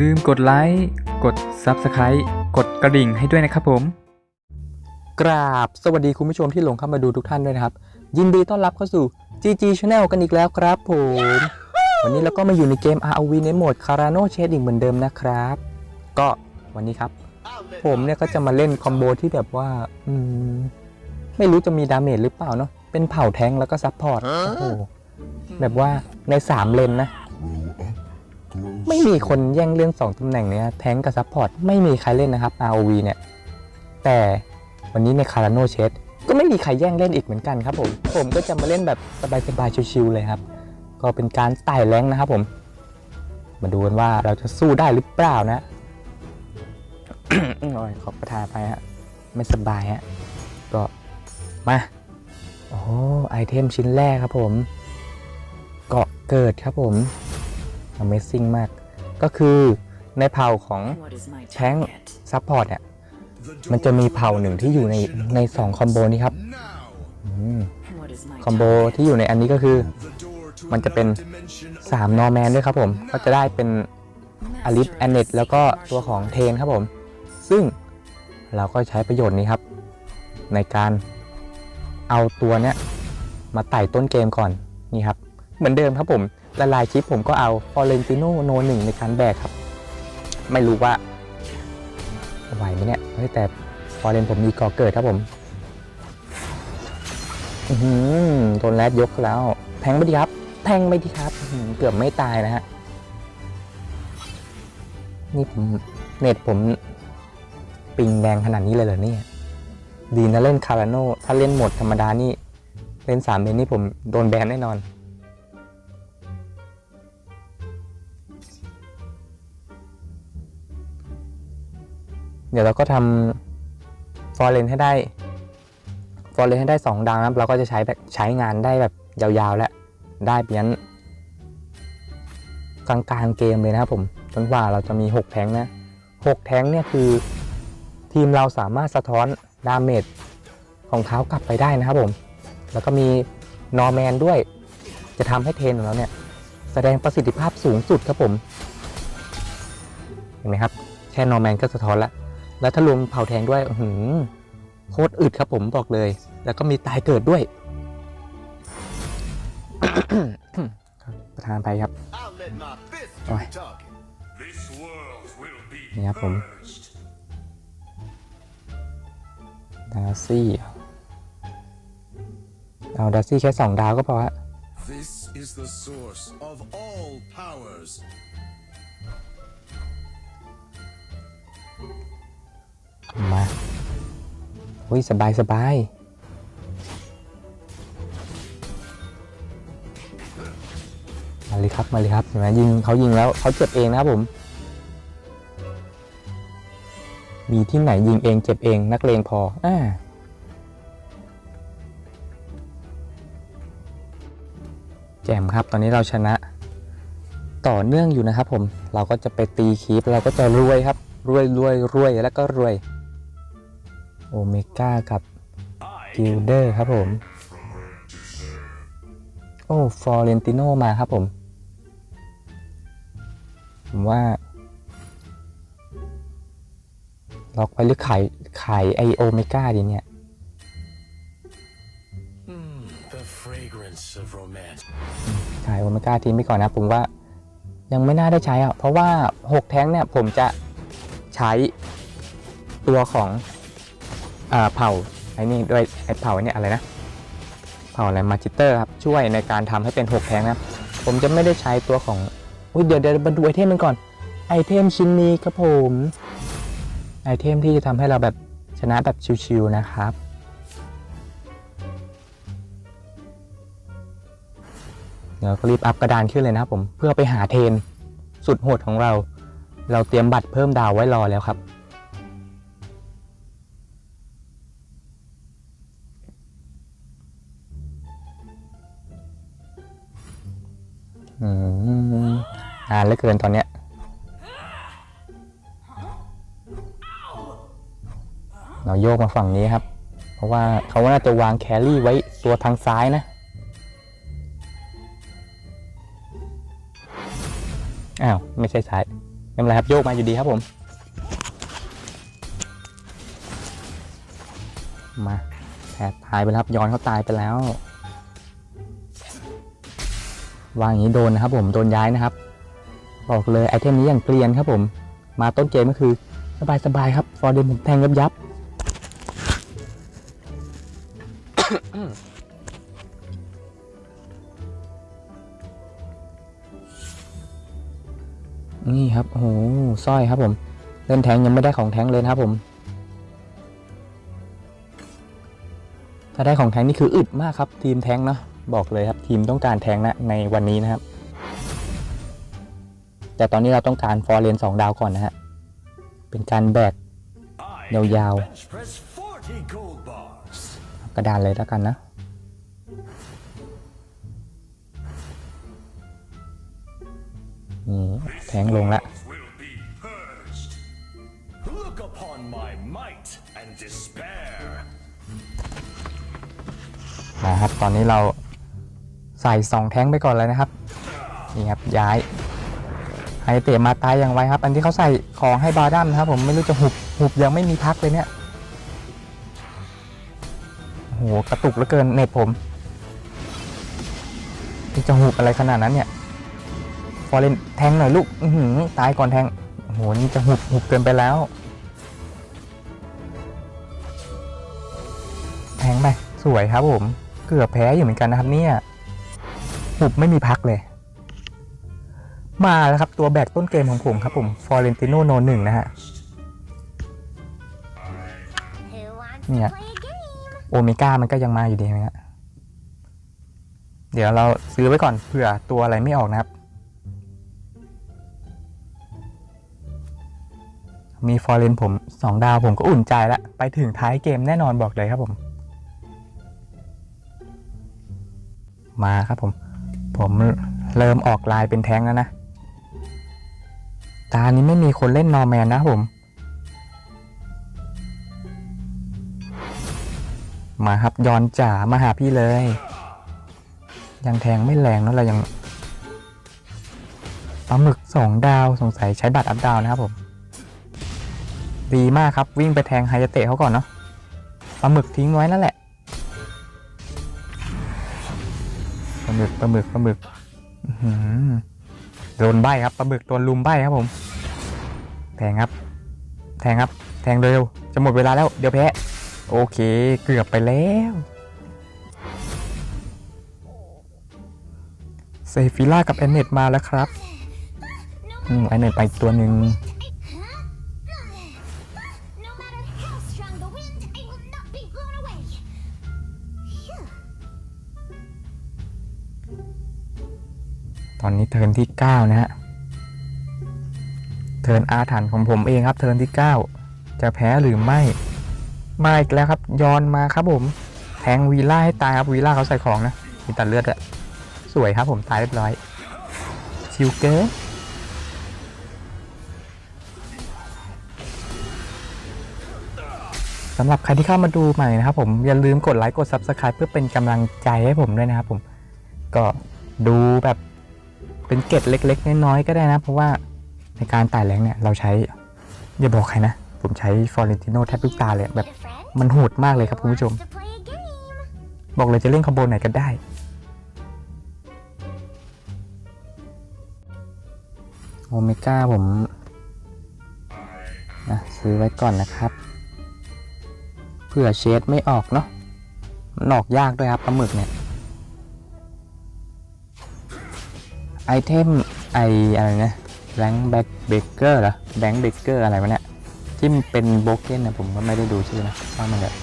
ลืมกดไลค์กด Subscribe กดกระดิ่งให้ด้วยนะครับผม กราบสวัสดีคุณผู้ชมที่หลงเข้ามาดูทุกท่านด้วยนะครับ ยินดีต้อนรับเข้าสู่ GG Channel กันอีกแล้วครับผม วันนี้เราก็มาอยู่ในเกม ROV ในโหมด Carano Chase อีกเหมือนเดิมนะครับ ก็วันนี้ครับ ผมเนี่ยก็จะมาเล่นคอมโบที่แบบว่าอืมไม่รู้จะมีดาเมจหรือเปล่าเนาะเป็นเผ่าแทงค์แล้วก็ซัพพอร์ตโอ้โหแบบว่าใน 3 เลนนะ ไม่มีคนแย่งเล่น2ตำแหน่งเนี้ยแทงกับซัพพอร์ตไม่มีใครเล่นนะครับ ROV เนี่ย แต่วันนี้ในคาราโนเชสก็ไม่มีใครแย่งเล่นอีกเหมือนกันครับผม ผมก็จะมาเล่นแบบสบายๆชิวๆเลยครับ ก็เป็นการไต่แรงนะครับผม มาดูกันว่าเราจะสู้ได้หรือเปล่านะโอ้ยขอประทานไปฮะไม่สบายฮะก็มาโอ้ไอเทมชิ้นแรกครับผม เกาะเกิดครับผม Amazing มาก ก็คือในเผ่าของแทงซัพพอร์ตเนี่ยมันจะมีเผ่าหนึ่งที่อยู่ในในสองคอมโบนี้ครับอืมคอมโบที่อยู่ในอันนี้ก็คือ มันจะเป็น3นอร์แมนด้วยครับผม ก็จะได้เป็นอลิสแอนเนตแล้วก็ตัวของเทนครับผม ซึ่งเราก็ใช้ประโยชน์นี้ครับ ในการเอาตัวเนี้ยมาไต่ต้นเกมก่อนนี่ครับ เหมือนเดิมครับผมละลายชิปผมก็เอาฟอเรนติโนโนหนึ่งในการแบกครับ ไม่รู้ว่าไหวไหมเนี่ยเฮ้แต่ฟอเรนผมมีกอเกิดครับผมอือหือโดนแรดยกแล้ว แทงไม่ดีครับ แทงไม่ดีครับ เกือบไม่ตายนะฮะ นี่ผมเน็ตผมปิงแดงขนาดนี้เลยเหรอเนี่ย ดีนะเล่นคาราโน ถ้าเล่นหมดธรรมดานี่ เล่นสามเมนนี่ผมโดนแบนแน่นอน เดี๋ยวเราก็ทำฟอร์เรนให้ได้ฟอร์เรนให้ได้ 2ดาวนะครับ เราก็จะใช้แบบใช้งานได้แบบยาวๆ และได้เพียงกลางกางๆเกมเลยนะครับผมจนกว่าเราจะมี 6 แทงนะ 6 แทงเนี่ยคือทีมเราสามารถสะท้อนดาเมจของเขากลับไปได้นะครับผม แล้วก็มีนอร์แมนด้วย จะทำให้เทนของเราเนี่ยแสดงประสิทธิภาพสูงสุดครับผม เห็นไหมครับ แค่นอร์แมนก็สะท้อนแล้ว แล้วถ้ารวมเผาแทงด้วยอื้อหือโคตรอึดครับผมบอกเลย แล้วก็มีตายเกิดด้วย ประธานไปครับโอ้ยนี่ครับผมดาร์ซี่เอาดาร์ซี่แค่สองดาวก็พอฮะ This is the source of all powers. มาอุ้ยสบายสบายมาเลยครับมาเลยครับเห็นไหมยิงเขายิงแล้วเขาเจ็บเองนะครับผม มีที่ไหนยิงเองเจ็บเองนักเลงพออ่าแจมครับตอนนี้เราชนะ ต่อเนื่องอยู่นะครับผม เราก็จะไปตีคีปเราก็จะรวยครับ รวยรวยรวยแล้วก็รวย โอเมก้ากับกิลเดอร์ครับผม โอ้ฟอร์เรนติโนมาครับผม ผมว่า ล็อกไปหรือขายขายไอโอเมก้าดีเนี่ย The fragrance of romance. ขายโอเมก้าทิ้งไปก่อนนะ ผมว่ายังไม่น่าได้ใช้อะ เพราะว่า 6 แท้งเนี่ย ผมจะใช้ตัวของ อ่าเผ่าไอ้นี่ด้วยไอ้เผ่าเนี่ยอะไรนะเผ่าอะไรมาจิเตอร์ครับช่วยในการทำให้เป็น 6 แทงนะครับผมจะไม่ได้ใช้ตัวของอุ้ยเดี๋ยวเดี๋ยวมาดูไอเทมมันก่อน ไอเทมชิ้นนี้ครับผมไอเทมที่จะทำให้เราแบบชนะแบบชิวๆนะครับเดี๋ยวก็รีบอัพกระดานขึ้นเลยนะครับผมเพื่อไปหาเทน สุดโหดของเรา เราเตรียมบัตรเพิ่มดาวไว้รอแล้วครับ อืมนานเหลือเกินตอนเนี้ยเราโยกมาฝั่งนี้ครับ เพราะว่าเขาน่าจะวางแครี่ไว้ตัวทางซ้ายนะ อ้าว ไม่ใช่ซ้าย ไม่เป็นไรครับ โยกมาอยู่ดีครับผม มาแผดตายไปแล้วครับย้อนเขาตายไปแล้ว วางอย่างนี้โดนนะครับ ผมโดนย้ายนะครับ บอกเลยไอเทมนี้อย่างเกลียนครับผม มาต้นเกมก็คือสบายๆครับฟอร์เดนผมแทงยับยับนี่ครับโอ้โหสร้อยครับผม เล่นแทงยังไม่ได้ของแทงเลยนะครับผม ถ้าได้ของแทงนี่คืออึดมากครับ ทีมแทงเนาะ บอกเลยครับทีมต้องการแทงนะในวันนี้นะครับ แต่ตอนนี้เราต้องการฟอร์เรนสองดาวก่อนนะฮะ เป็นการแบก I Yo, can yo. bench press 40 gold bars. กระดานเลยแล้วกันนะนี่แทงลงละ Will be purged. Look upon my might and despair. มาครับ ตอนนี้เราใส่สองแท้งไปก่อนเลยนะครับนี่ครับย้ายไฮเตะมาตายอย่างไวครับ อันที่เขาใส่ของให้บาดัมนะครับ ผมไม่รู้จะหุบหุบยังไม่มีพักเลยเนี่ยโอ้โหกระตุกเหลือเกินเน็ตผมจะหุบอะไรขนาดนั้นเนี่ยฟอร์เรนแทงหน่อยลูกอืตายก่อนแทงโอ้โหนี่จะหุบหุบเกินไปแล้ว แทงไปสวยครับผม เกือบแพ้อยู่เหมือนกันนะครับเนี่ย หุบไม่มีพักเลย มาแล้วครับตัวแบกต้นเกมของผมครับผมฟอร์เรนติโนโนหนึ่งนะฮะ Who wants Yeah. to play a game? โอเมก้ามันก็ยังมาอยู่ดีนะฮะเดี๋ยวเราซื้อไว้ก่อนเผื่อตัวอะไรไม่ออกนะครับ มีฟอร์เรนผม2ดาวผมก็อุ่นใจแล้ว ไปถึงท้ายเกมแน่นอนบอกเลยครับผม มาครับผม ผมเริ่มออกลายเป็นแท้งแล้วนะ ตานี้ไม่มีคนเล่นนอร์แมนนะผม มาครับย้อนจ๋ามาหาพี่เลย ยังแทงไม่แรงเนะเรายังปลาหมึกสองดาวสงสัยใช้บัตรอัพดาวนะครับผม ดีมากครับวิ่งไปแทงไฮยเตะเขาก่อนเนาะปลาหมึกทิ้งไว้นั่นแหละ ลาหมึกปลาหมึกปลาหมึกอื้อหือโดนใบครับปลาหมึกโดนลุมใบครับผม แทงครับ แทงครับ แทงเร็ว จะหมดเวลาแล้ว เดี๋ยวแพ้ โอเค เกือบไปแล้วเซฟิล่ากับแอนเนตมาแล้วครับอืมแอนเนตไปอีกตัวหนึ่ง อนนี้เทิร์นที่ 9 นะฮะ เทิร์นอาถรรพ์ของผมเองครับ เทิร์นที่ 9 จะแพ้หรือไม่ มาอีกแล้วครับ ย้อนมาครับผม แทงวีล่าให้ตายครับวีล่าเขาใส่ของนะ มีตัดเลือดอะสวยครับผมตายเรียบร้อย ชิวเกอร์สำหรับใครที่เข้ามาดูใหม่นะครับผมอย่าลืมกดไลค์กด Subscribe เพื่อเป็นกำลังใจให้ผมด้วยนะครับผม ก็ดูแบบ เป็นเกร็ดเล็ก ๆ น้อยๆก็ได้นะ เพราะว่าในการไต่แรงเนี่ยเราใช้ อย่าบอกใครนะ ผมใช้ฟอร์เรนติโนแทบทุกตาเลยแบบมันโหดมากเลยครับคุณผู้ชม บอกเลยจะเล่นคอมโบไหนก็ได้โอเมก้าผมนะซื้อไว้ก่อนนะครับเผื่อเชดไม่ออกเนาะมันออกยากด้วยครับปลาหมึกเนี่ย ไอเทมไออะไรนะแบงค์แบ็กเบเกอร์เหรอแบงค์เบเกอร์อะไรวะเนี่ยที่มันเป็นโบเก้นนะผมก็ไม่ได้ดูชื่อนะว่ามันแบบ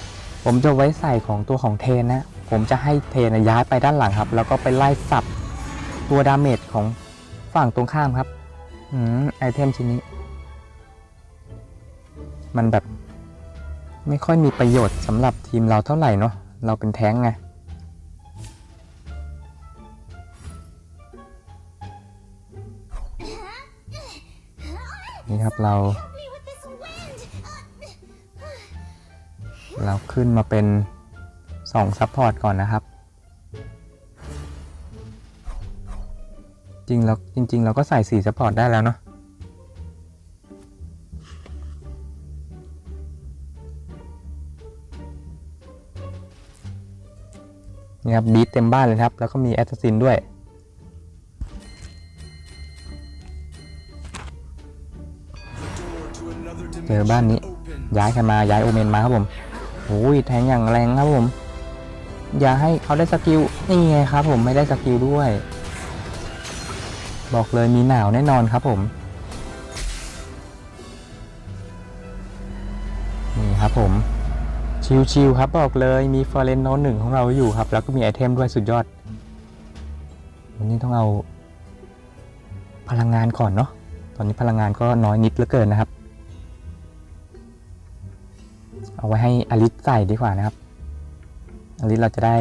ผมจะไว้ใส่ของตัวของเทนนะ ผมจะให้เทนย้ายไปด้านหลังครับ แล้วก็ไปไล่สับตัวดาเมจของฝั่งตรงข้ามครับอืมไอเทมชิ้นนี้ มันแบบ ไม่ค่อยมีประโยชน์สำหรับทีมเราเท่าไหร่เนาะเราเป็นแท้งไงี่ครับเรา เราขึ้นมาเป็น2ซัพพอร์ตก่อนนะครับ จริงแล้วจริง ๆ เราก็ใส่4ซัพพอร์ตได้แล้วเนาะนี่ครับบีทเต็มบ้านเลยครับ แล้วก็มีแอสซัสซินด้วย เจอบ้านนี้ ย้ายใครมาย้ายโอเมนมาครับผมโอ้ยแทงอย่างแรงครับผม อย่าให้เขาได้สกิลนี่ไงครับ ผมไม่ได้สกิลด้วย บอกเลยมีหนาวแน่นอนครับผมนี่ครับผมชิวๆครับบอกเลยมีฟอร์เรนโนหนึ่งของเราอยู่ครับ แล้วก็มีไอเทมด้วยสุดยอดวันนี้ต้องเอาพลังงานก่อนเนาะตอนนี้พลังงานก็น้อยนิดเหลือเกินนะครับ เอาไว้ให้อลิสใส่ดีกว่านะครับอลิสเราจะได้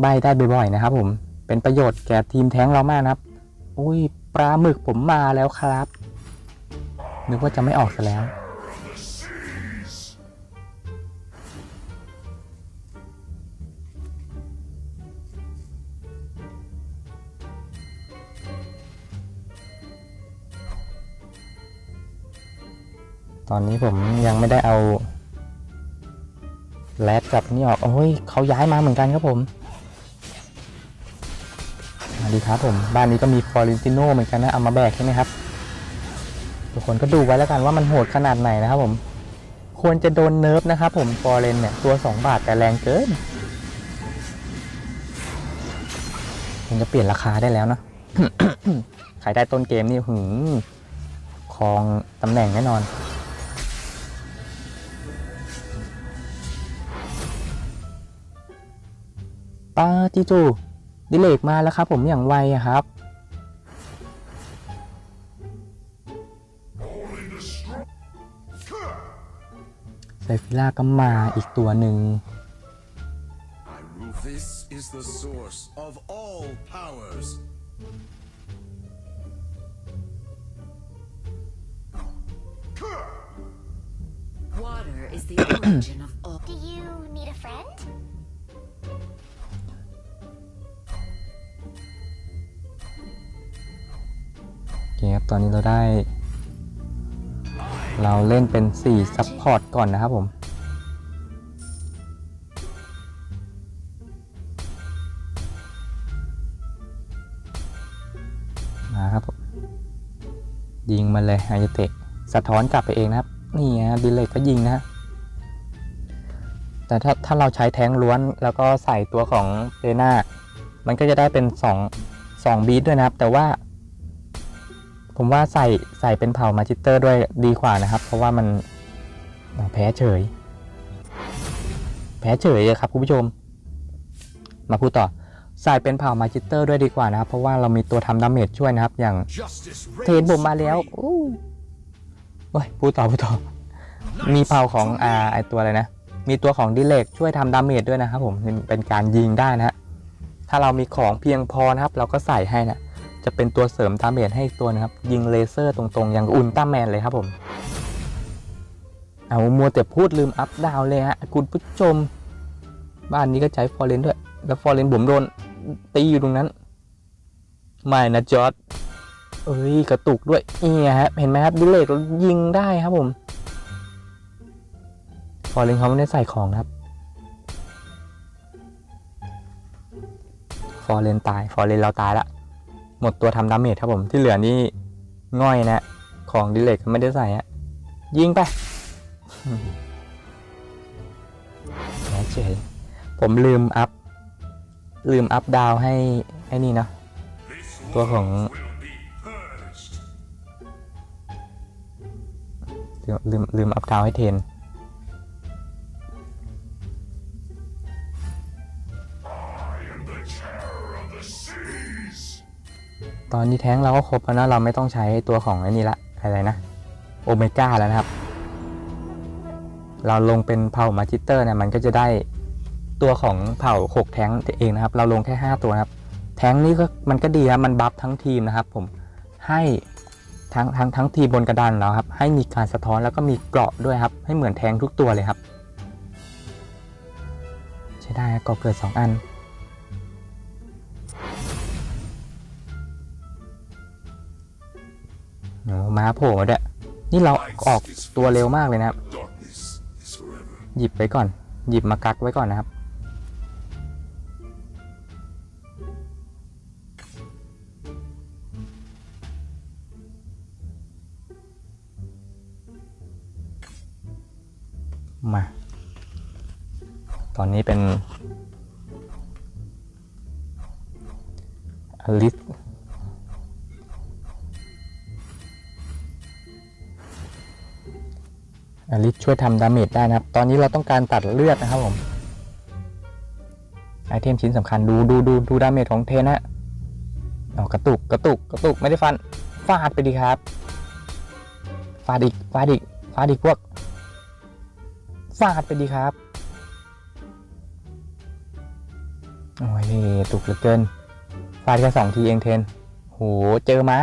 ใบได้บ่อยๆนะครับ ผมเป็นประโยชน์แก่ทีมแท้งเรามากนะครับ อุ้ยปลาหมึกผมมาแล้วครับนึกว่าจะไม่ออกซะแล้ว ตอนนี้ผมยังไม่ได้เอาแรดกับนี่ออก โอ้ยเขาย้ายมาเหมือนกันครับผมมาดีครับผม บ้านนี้ก็มีฟอร์เรนติโนเหมือนกันนะ เอามาแบกใช่ไหมครับ ทุกคนก็ดูไว้แล้วกันว่ามันโหดขนาดไหนนะครับผม ควรจะโดนเนิร์ฟนะครับผม ฟอร์เรนเนี่ย ตัว 2 บาทแต่แรงเกินมันจะเปลี่ยนราคาได้แล้วนะขายได้ต้นเกมนี่หืมครองตำแหน่งแน่นอน ปาจิจูดิเลกมาแล้วครับ ผมอย่างไวอะครับ ไซฟิล่าก็มาอีกตัวหนึ่ง This is the source of all powers. คครับ ตอนนี้เราได้ เราเล่นเป็น 4 ซัพพอร์ตก่อนนะครับผมมาครับผมยิงมาเลยไฮายเตะสะท้อนกลับไปเองนะครับ นี่ฮะดิเลกก็ยิงนะฮะแต่ถ้าถ้าเราใช้แท้งล้วนแล้วก็ใส่ตัวของเรน่ามันก็จะได้เป็น 2 2 บีทด้วยนะครับ แต่ว่า ผมว่าใส่ใส่เป็นเผ่ามาจิเตอร์ด้วยดีกว่านะครับ เพราะว่ามันแพ้เฉย แพ้เฉยอะครับคุณผู้ชม มาพูดต่อใส่เป็นเผ่ามาจิเตอร์ด้วยดีกว่านะครับ เพราะว่าเรามีตัวทำดาเมจช่วยนะครับ อย่างเทนผมมาแล้วโอ้ยพูดต่อพูดต่อ มีเผ่าของอ่าไอตัวอะไรนะมีตัวของดิเลกช่วยทำดาเมจด้วยนะครับผมเป็นการยิงได้นะฮะถ้าเรามีของเพียงพอนะครับ เราก็ใส่ให้นะ จะเป็นตัวเสริมดาเมจให้ตัวนะครับ ยิงเลเซอร์ตรงๆ อย่างอุลตร้าแมนเลยครับผม เอามัวแต่พูดลืมอัพดาวเลยฮะ คุณผู้ชม บ้านนี้ก็ใช้ฟอร์เรนด้วย แล้วฟอร์เรนผมโดนตีอยู่ตรงนั้น ไม่นะจอร์ดเอ้ย กระตุกด้วยนี่ฮะ เห็นไหมครับดิเลกยิงได้ครับผมฟอร์เรนเขาไม่ได้ใส่ของครับฟอร์เรนตาย ฟอร์เรนเราตายละ หมดตัวทำดาเมจครับผมที่เหลือนี่ง่อยนะ ของดิเลกไม่ได้ใส่ฮะยิงไปแหมเฉยผมลืมอัพ ลืมอัพดาวให้ให้นี่เนาะตัวของลืมลืมอัพดาวให้เทน ตอนนี้แท้งเราก็ครบแล้วนะเราไม่ต้องใช้ตัวของไอ้นี่ละอะไรนะโอเมก้าแล้วนะครับ เราลงเป็นเผ่ามาจิเตอร์เนี่ยมันก็จะได้ตัวของเผ่า6แท้งเองนะครับ เราลงแค่ 5 ตัวนะครับ แท้งนี้ก็มันก็ดีครับมันบัฟทั้งทีมนะครับ ผมให้ทั้งทั้งทั้งทีบนกระดานเราครับ ให้มีการสะท้อนแล้วก็มีเกราะด้วยครับ ให้เหมือนแทงทุกตัวเลยครับ ใช้ได้ครับเกราะเกิด 2 อันาโผล่มาด้วยนี่เราออกตัวเร็วมากเลยนะครับ หยิบไปก่อน หยิบมากักไว้ก่อนนะครับ มา ตอนนี้เป็น ช่วยทำดาเมจได้นะครับ ตอนนี้เราต้องการตัดเลือดนะครับผมไอเทมชิ้นสำคัญดูดูดูดูดาเมจของเทนนะเอากระตุกกระตุกกระตุกไม่ได้ฟันฟาดไปดีครับฟาดอีกฟาดอีกฟาดอีกพวกฟาดไปดีครับโอ้ยตุกเหลือเกินฟาดแค่สองทีเองเทนโหเจอม้า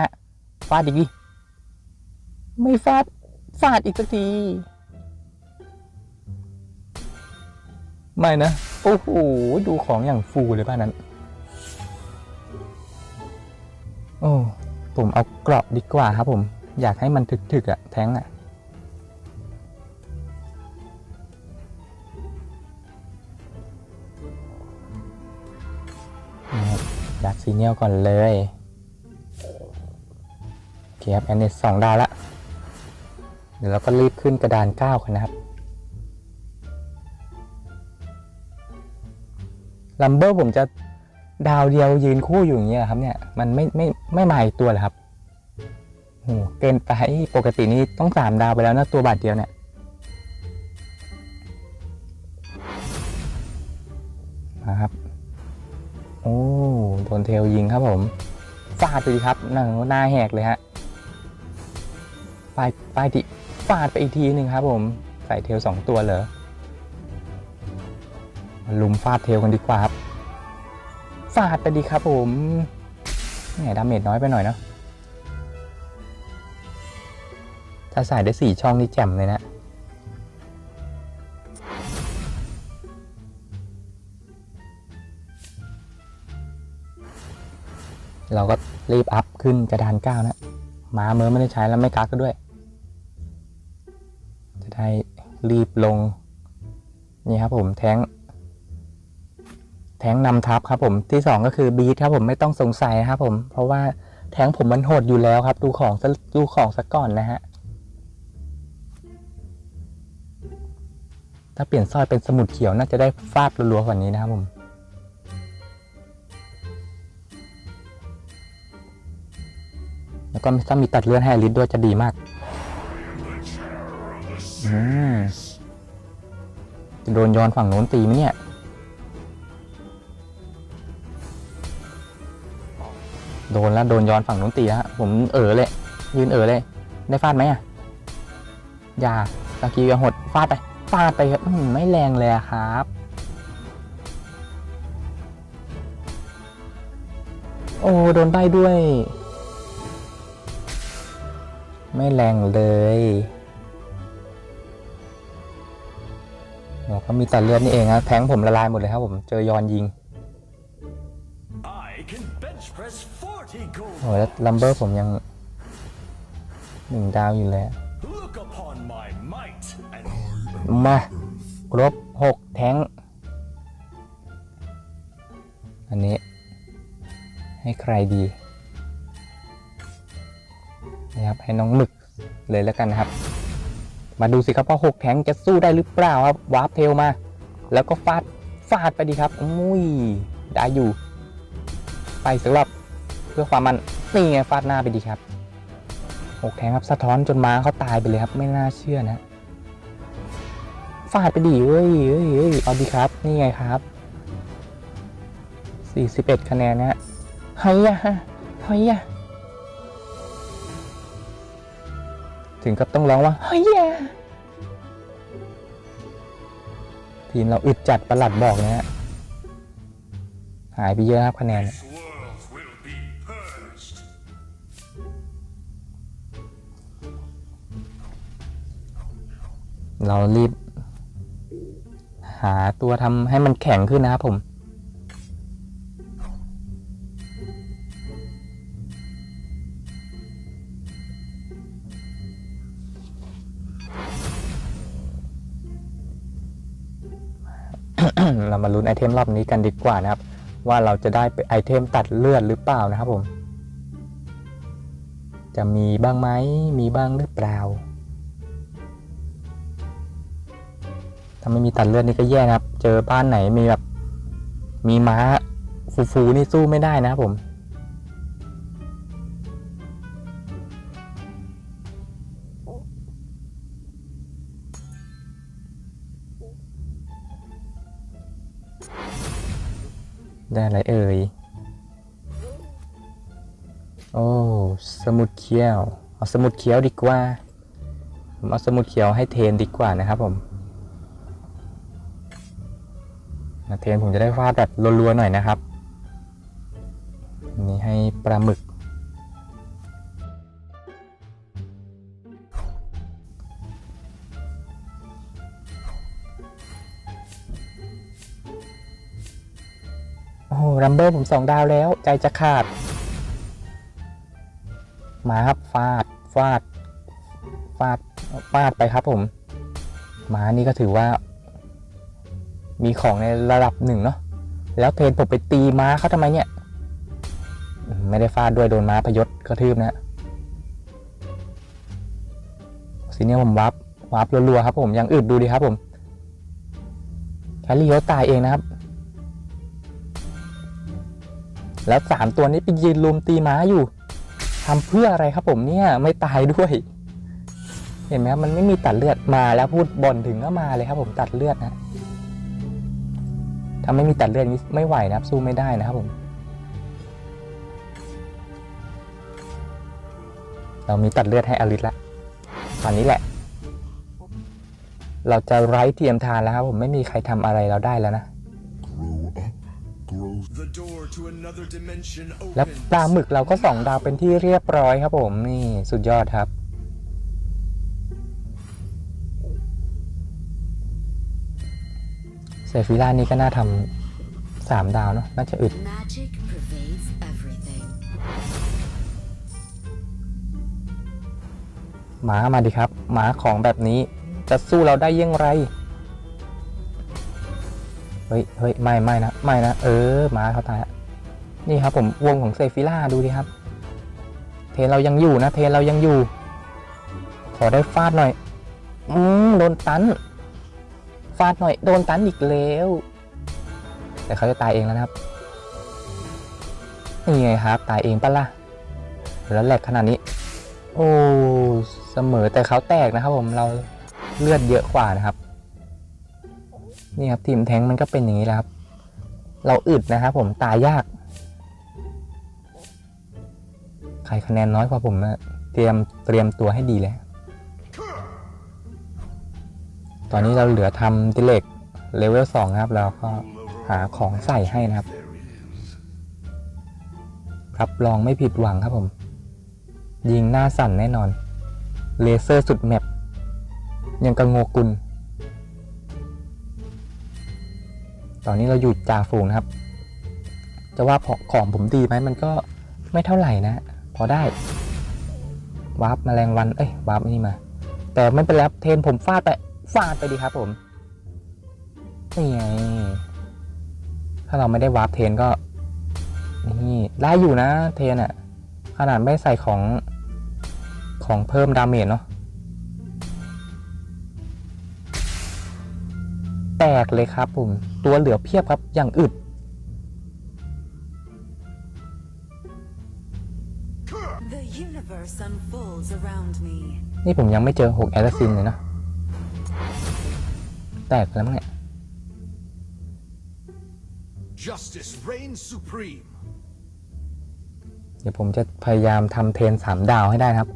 ฟาดอีกดิไม่ฟาดฟาดอีกสักที ไม่นะ โอ้โห ดูของอย่างฟูเลยบ้านนั้น โอ้ผมเอากราะดีกว่าครับผม อยากให้มันถึกๆอะแท้งอะนี่ครับดักซีเนียลก่อนเลยโอเคครับแอนเนสสองดาวละ เดี๋ยวเราก็รีบขึ้นกระดานเก้ากันนะครับ ลัมเบอร์ผมจะดาวเดียวยืนคู่อยู่อย่างเงี้ยครับเนี่ยมันไม่ไม่ไม่มาอีกตัวเลยครับโหเกินไปปกตินี่ต้องสามดาวไปแล้วนะตัวบาทเดียวเนี่ยมาครับ โอ้โดนเทลยิงครับผมฟาดไปดีครับหนังหน้าแหกเลยฮะฟาดฟาดดิฟาดไปอีกทีหนึ่งครับผม ใส่เทลสองตัวเหรอ มาลุมฟาดเทลกันดีกว่าครับ ฟาดไปดีครับผมแหมดาเมจน้อยไปหน่อยเนาะถ้าใส่ได้สี่ช่องนี่แจ่มเลยนะเราก็รีบอัพขึ้นกระดานเก้านะมาเมื่อไม่ได้ใช้แล้วไม่กักก็ด้วย จะได้รีบลง นี่ครับผมแท้ง แท้งนำทัพครับผมที่สองก็คือบีทครับผมไม่ต้องสงสัยนะครับผมเพราะว่าแท้งผมมันโหดอยู่แล้วครับ ดูของดูของซะก่อนนะฮะถ้าเปลี่ยนสร้อยเป็นสมุดเขียวน่าจะได้ฟาดรัวๆกว่านี้นะครับผมแล้วก็ถ้ามีตัดเลือดให้ลิสด้วยจะดีมากอืมจะโดนย้อนฝั่งโน้นตีไหมเนี่ย โดนแล้วโดนย้อนฝั่งนู้นตีฮะผมเออเลย ยืนเออเลย ได้ฟาดไหมอะอย่าตะกี้อย่าหดฟาดไปฟาดไปครับไม่แรงเลยครับ โอ้โดนใบด้วย ไม่แรงเลยโอ้เขามีตัดเลือดนี่เองครับแทงผมละลายหมดเลยครับผมเจอยอนยิง I can bench press 40 gold. โอ้แล้วลัมเบอร์ผมยังหนึ่งดาวอยู่เลยอะ Look upon my might and มาครบหกแท้ง อันนี้ ให้ใครดีนะครับให้น้องหมึกเลยแล้วกันนะครับ มาดูสิครับว่าหกแท้งจะสู้ได้หรือเปล่าครับวาร์ปเทลมา แล้วก็ฟาดฟาดไปดีครับอุ้ยได้อยู่ ไปสำหรับ เพื่อความมันนี่ไงฟาดหน้าไปดีครับหกแทงครับสะท้อนจนม้าเขาตายไปเลยครับ ไม่น่าเชื่อนะฟาดไปดีเว้ยเอ้ยเอ้ยเอาดีครับ นี่ไงครับ 41 คะแนนนะฮะเฮ้ยอะเฮ้ยอะถึงกับต้องร้องว่าเฮ้ยอะทีมเราอึดจัดประหลัดบอกนะฮะหายไปเยอะครับคะแนน เรารีบ หาตัวทำให้มันแข็งขึ้นนะครับผม เรามาลุ้นไอเทมรอบนี้กันดีกว่านะครับ ว่าเราจะได้ไอเทมตัดเลือดหรือเปล่านะครับผม จะมีบ้างไหมมีบ้างหรือเปล่า ถ้าไม่มีตัดเลือดนี่ก็แย่นะครับ เจอบ้านไหนมีแบบ มีม้าฟูๆนี่สู้ไม่ได้นะครับผมได้อะไรเอ่ย โอ้ สมุดเขียว เอาสมุดเขียวดีกว่า ผมเอาสมุดเขียวให้เทนดีกว่านะครับผม นะเทนผมจะได้วาดแบบรัวๆหน่อยนะครับ นี่ให้ปลาหมึก โอ้โหรัมเบอร์ผมสองดาวแล้ว ใจจะขาด มาครับฟาด ฟาด ฟาด ฟาดไปครับผมหมานี่ก็ถือว่า มีของในระดับหนึ่งเนาะแล้วเพนผมไปตีม้าเขาทำไมเนี่ย ไม่ได้ฟาดด้วยโดนม้าพยศกระทืบนะสีเนี่ยผมวับวับรัวๆครับผมย่างอื่นดูดีครับผมแคลรี่เขาตายเองนะครับ แล้วสามตัวนี้ไปยืนลุมตีม้าอยู่ทำเพื่ออะไรครับผมเนี่ยไม่ตายด้วย เห็นไหมครับมันไม่มีตัดเลือดมาแล้วพูดบอลถึงก็มาเลยครับผมตัดเลือดนะ ถ้าไม่มีตัดเลือดนี้ไม่ไหวนะครับ สู้ไม่ได้นะครับผม เรามีตัดเลือดให้อลิสละตอนนี้แหละ เราจะไร้เทียมทานแล้วครับผมไม่มีใครทำอะไรเราได้แล้วนะ Grow up, grow. The door to another dimension แล้ว opens. ปลาหมึกเราก็สองดาวเป็นที่เรียบร้อยครับผมนี่สุดยอดครับ เซฟิล่านี่ก็น่าทำสามดาวเนาะน่าจะอึด Magic pervades everything. หมามาดิครับ หมาของแบบนี้จะสู้เราได้อยังไร เฮ้ยเฮ้ยไม่ไม่นะ ไม่นะ เออหมาเขาตายละนี่ครับผมวงของเซฟิล่าดูดิครับ เทนเรายังอยู่นะ เทนเรายังอยู่ ขอได้ฟาดหน่อย อืมโดนตัน ฟาดหน่อย โดนตันอีกแล้ว แต่เขาจะตายเองแล้วนะครับ นี่ไงครับ ตายเองปะล่ะแล้วแหลกขนาดนี้ โอ้ เสมอแต่เขาแตกนะครับผม เราเลือดเยอะกว่านะครับ นี่ครับทีมแทงมันก็เป็นอย่างนี้แหละครับ เราอึดนะครับผม ตายยาก ใครคะแนนน้อยกว่าผมนะ เตรียมเตรียมตัวให้ดีเลย ตอนนี้เราเหลือทำดิเลกเลเวลสองนะครับ เราก็หาของใส่ให้นะครับ ครับรองไม่ผิดหวังครับผม ยิงหน้าสั่นแน่นอน เลเซอร์สุดแมปยังกระโงกุล ตอนนี้เราอยู่จ่าฝูงนะครับ จะว่าของผมดีไหมมันก็ไม่เท่าไหร่นะ พอได้วาร์ปแมลงวัน เอ้ยวาร์ปนี่มา แต่ไม่เป็นไรเทนผมฟาดไป ฟาดไปดีครับผมนี่ไงถ้าเราไม่ได้วาร์ปเทรนก็ นี่ได้อยู่นะเทรนอะขนาดไม่ใส่ของของเพิ่มดาเมจเนาะแตกเลยครับผมตัวเหลือเพียบครับอย่างอึด The universe unfolds around me. นี่ผมยังไม่เจอหกแอสซินเลยเนาะ แตกไปแล้วมั้งเนี่ย Justice reigns supreme. เดี๋ยวผมจะพยายามทำเทรนสามดาวให้ได้นะครับ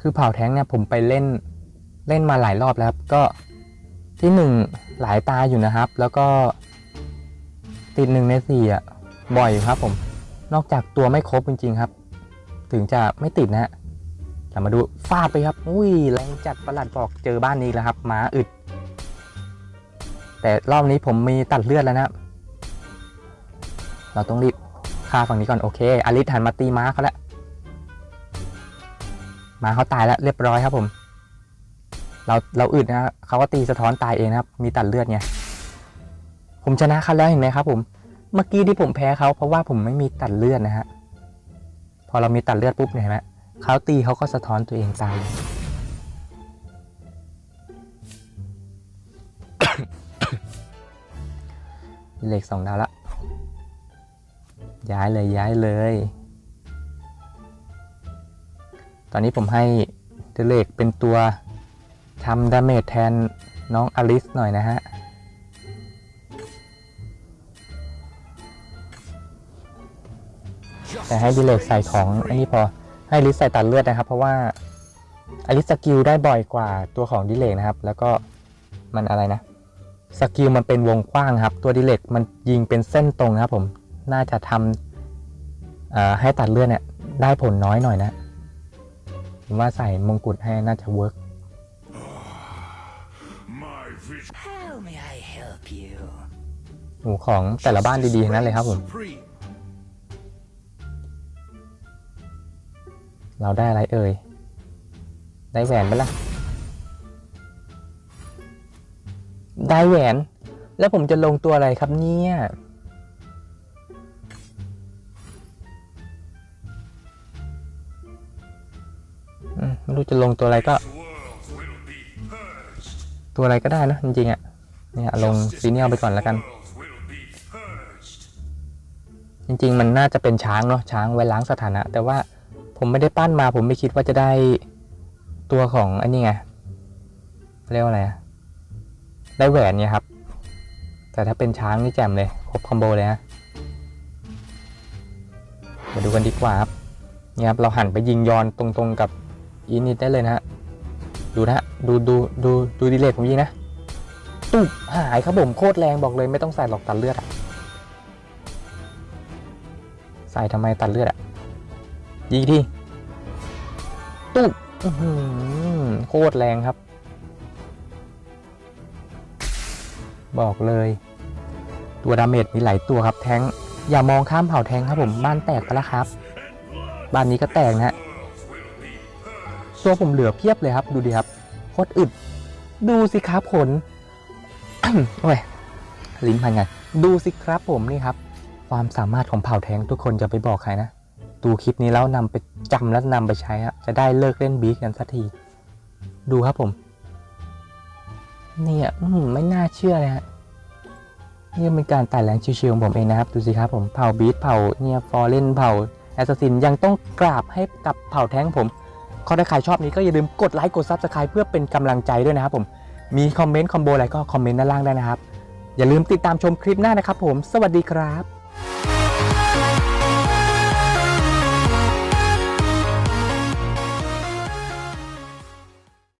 คือเผ่าแท้งเนี่ยผมไปเล่นเล่นมาหลายรอบแล้วครับ ก็ที่หนึ่งหลายตาอยู่นะครับ แล้วก็ติดหนึ่งในสี่อะ บ่อยอยู่ครับผม นอกจากตัวไม่ครบจริงๆครับ ถึงจะไม่ติดนะฮะ จะมาดูฟาดไปครับ อุ้ยแรงจัดประหลัดบอกเจอบ้านนี้แล้วครับม้าอึด แต่รอบนี้ผมมีตัดเลือดแล้วนะครับเราต้องรีบฆ่าฝั่งนี้ก่อนโอเคอลิสหันมาตีม้าเขาแล้วม้าเขาตายแล้วเรียบร้อยครับผม เราเราอึดนะเขาก็ตีสะท้อนตายเองนะครับ มีตัดเลือดไงผมชนะเขาแล้วเห็นไหมครับ ผม เมื่อกี้ที่ผมแพ้เขาเพราะว่าผมไม่มีตัดเลือดนะฮะพอเรามีตัดเลือดปุ๊บเนี่ยเห็นไหม เขาตีเขาก็สะท้อนตัวเองตาม เหล็กสองดาวละ ย้ายเลยย้ายเลย ตอนนี้ผมให้เดเลกเป็นตัวทำดาเมจแทนน้องอลิสหน่อยนะฮะแต่ให้ดิเลกใส่ของอันนี้พอ ให้ลิสใส่ตัดเลือดนะครับ เพราะว่าอลิสสกิลได้บ่อยกว่าตัวของดิเลกนะครับ แล้วก็มันอะไรนะสกิลมันเป็นวงกว้างครับ ตัวดิเลกมันยิงเป็นเส้นตรงนะครับ ผมน่าจะทำเอ่อให้ตัดเลือดเนี่ยได้ผลน้อยหน่อยนะผมว่าใส่มงกุฎให้น่าจะเวิร์ก My vision ๆ How may I help you? หมูของแต่ละบ้านดีๆทั้งนั้นเลยครับผม เราได้อะไรเอ่ย ได้แหวนไหมล่ะได้แหวน แล้วผมจะลงตัวอะไรครับเนี่ย ไม่รู้จะลงตัวอะไรก็ ตัวอะไรก็ได้นะจริงๆอะ่ะ เนี่ยลงซีเนียลไปก่อนแล้วกัน จริงๆ มันน่าจะเป็นช้างเนาะช้างไว้ล้างสถานะ แต่ว่า ผมไม่ได้ปั้นมา ผมไม่คิดว่าจะได้ตัวของอันนี้ไงเรียกว่าอะไรอะได้แหวนเนี่ยครับ แต่ถ้าเป็นช้างนี่แจ่มเลยครบคอมโบเลยฮะมาดูกันดีกว่าครับเนี่ยครับเราหันไปยิงยอนตรงๆกับอีนิดได้เลยนะฮะดูนะฮะดูดูดูดูดีเลทผมยิงนะตุ๊บหายครับผมโคตรแรงบอกเลยไม่ต้องใส่หลอกตัดเลือดอะใส่ทำไมตัดเลือดอะ ยิงที่ตุ๊บอื้อหือโคตรแรงครับ บอกเลย ตัวดาเมจมีหลายตัวครับ แทงอย่ามองข้ามเผ่าแทงครับผม บ้านแตกไปแล้วครับ บ้านนี้ก็แตกนะฮะตัวผมเหลือเพียบเลยครับ ดูดิครับโคตรอึด ดูสิครับผลโอ้ยลิ้นพันกันดูสิครับผมนี่ครับ ความสามารถของเผ่าแทงทุกคนจะไปบอกใครนะ ดูคลิปนี้แล้วนำไปจำและนำไปใช้อะจะได้เลิกเล่นบีกกันสักที ดูครับผมเนี่ยอื้อหือไม่น่าเชื่อเลยฮะนี่เป็นการไต่แรงชิวๆของผมเองนะครับ ดูสิครับผมเผ่าบีทเผ่าเนี่ยฟอร์เรนเผ่าแอสซินยังต้องกราบให้กับเผ่าแท้งผมขอถ้าใครชอบนี้ก็อย่าลืมกดไลค์กดซับสไคร b e เพื่อเป็นกำลังใจด้วยนะครับผมมีคอมเมนต์คอมโบอะไรก็คอมเมนต์ด้านล่างได้นะครับ อย่าลืมติดตามชมคลิปหน้านะครับผม สวัสดีครับ